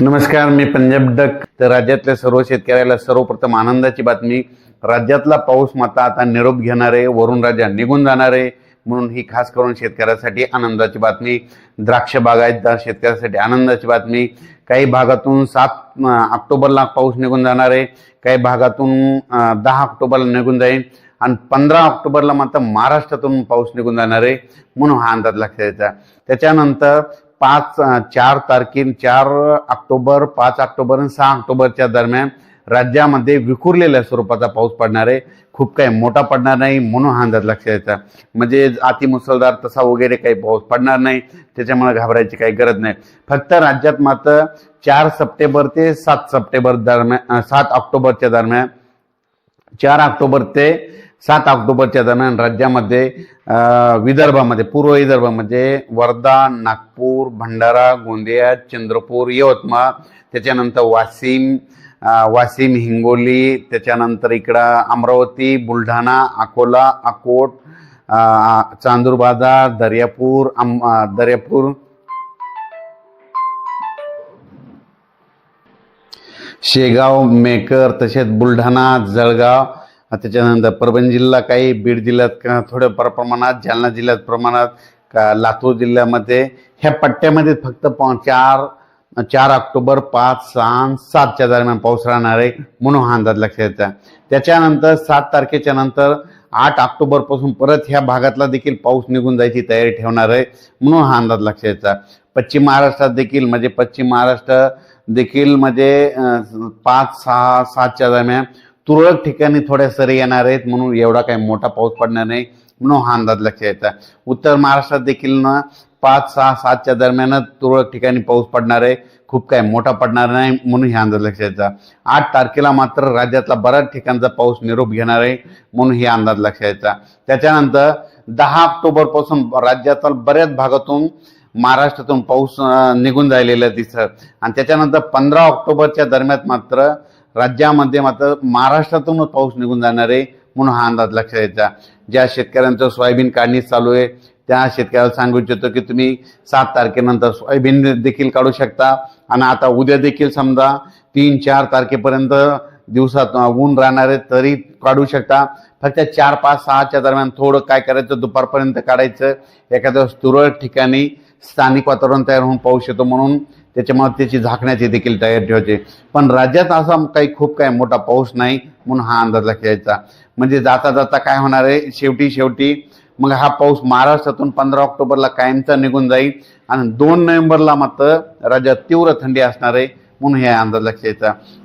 नमस्कार मी पंजाब डक तर राज्यातल्या सर्व शेतकऱ्याला सर्वप्रथम आनंदाची बातमी. राज्यातला पाऊस माता आता निरोप घेणारे वरुण राजा निघून जाणारे म्हणून ही खास करून शेतकऱ्यासाठी आनंदाची बातमी. द्राक्ष बागायतदार शेतकऱ्यासाठी आनंदाची बातमी. काही भागातून सात ऑक्टोबरला पाऊस निघून जाणार आहे काही भागातून दहा ऑक्टोबरला निघून जाईल आणि पंधरा ऑक्टोबरला मात्र महाराष्ट्रातून पाऊस निघून जाणार आहे म्हणून हा अंदाज लक्षात यायचा त्याच्यानंतर पाच चार तारखे चार ऑक्टोबर पाच ऑक्टोबर आणि सहा ऑक्टोबरच्या दरम्यान राज्यामध्ये विखुरलेल्या स्वरूपाचा पाऊस पडणार आहे. खूप काही मोठा पडणार नाही म्हणून हा अंदाज लक्षात यायचा म्हणजे अति मुसळधार तसा वगैरे काही पाऊस पडणार नाही त्याच्यामुळे घाबरायची काही गरज नाही. फक्त राज्यात मात्र चार सप्टेंबर ते सात सप्टेंबर दरम्यान सात ऑक्टोबरच्या दरम्यान चार ऑक्टोबर ते सात ऑक्टोबरच्या दरम्यान राज्यामध्ये विदर्भामध्ये पूर्व विदर्भामध्ये वर्धा नागपूर भंडारा गोंदिया चंद्रपूर यवतमाळ त्याच्यानंतर वाशिम वाशिम हिंगोली त्याच्यानंतर इकडं अमरावती बुलढाणा अकोला अकोट चांदूरबाजार दर्यापूर अम अं, दर्यापूर. शेगाव मेकर तसेच बुलढाणा जळगाव त्याच्यानंतर परभणी जिल्हा काही बीड जिल्ह्यात का प्रमाणात जालना जिल्ह्यात प्रमाणात का लातूर जिल्ह्यामध्ये ह्या पट्ट्यामध्ये फक्त चार चार ऑक्टोबर पाच सहा सातच्या दरम्यान पाऊस राहणार आहे म्हणून हा अंदाज लक्षात येतात त्याच्यानंतर सात तारखेच्या नंतर आठ ऑक्टोबरपासून परत ह्या भागातला देखील पाऊस निघून जायची तयारी ठेवणार आहे म्हणून हा अंदाज लक्षात यायचा पश्चिम महाराष्ट्रात देखील म्हणजे पश्चिम महाराष्ट्र देखील म्हणजे पाच सहा सातच्या दरम्यान तुरळक ठिकाणी थोड्या सरी येणार आहेत म्हणून एवढा काही मोठा पाऊस पडणार नाही म्हणून हा अंदाज लक्षात यायचा उत्तर महाराष्ट्रात देखील ना पाच सहा सातच्या दरम्यानच तुरळक ठिकाणी पाऊस पडणार आहे. खूप काही मोठा पडणार नाही म्हणून हा अंदाज लक्षात यायचा आठ तारखेला मात्र राज्यातला बऱ्याच ठिकाणचा पाऊस निरोप घेणार आहे म्हणून हे अंदाज लक्षात यायचा त्याच्यानंतर दहा ऑक्टोबरपासून बऱ्याच भागातून महाराष्ट्रातून पाऊस निघून जायलेला दिसत. आणि त्याच्यानंतर पंधरा ऑक्टोबरच्या दरम्यान मात्र राज्यामध्ये मात्र महाराष्ट्रातूनच पाऊस निघून जाणार आहे म्हणून हा अंदाज लक्षात यायचा ज्या शेतकऱ्यांचं सोयाबीन काढणी चालू आहे त्या शेतकऱ्याला सांगू इच्छितो की तुम्ही सात तारखेनंतर सोयाबीन देखील काढू शकता. आणि आता उद्या देखील समजा तीन चार तारखेपर्यंत दिवसात ऊन राहणार आहे तरी काढू शकता. फक्त चार पाच सहाच्या दरम्यान थोडं काय करायचं दुपारपर्यंत काढायचं. एखाद्या वेळेस तुरळक ठिकाणी स्थानिक वातावरण तयार होऊन पाऊस येतो म्हणून त्याच्यामुळे त्याची झाकण्याची देखील तयार ठेवायचे. पण राज्यात असा काही खूप काही मोठा पाऊस नाही म्हणून हा अंदाज लक्षात यायचा म्हणजे जाता जाता काय होणार आहे? शेवटी शेवटी मग हा पाऊस महाराष्ट्रातून पंधरा ऑक्टोबरला कायमचा निघून जाईल आणि दोन नोव्हेंबरला मात्र राज्यात तीव्र थंडी असणार आहे म्हणून हे अंदाज लक्षात यायचा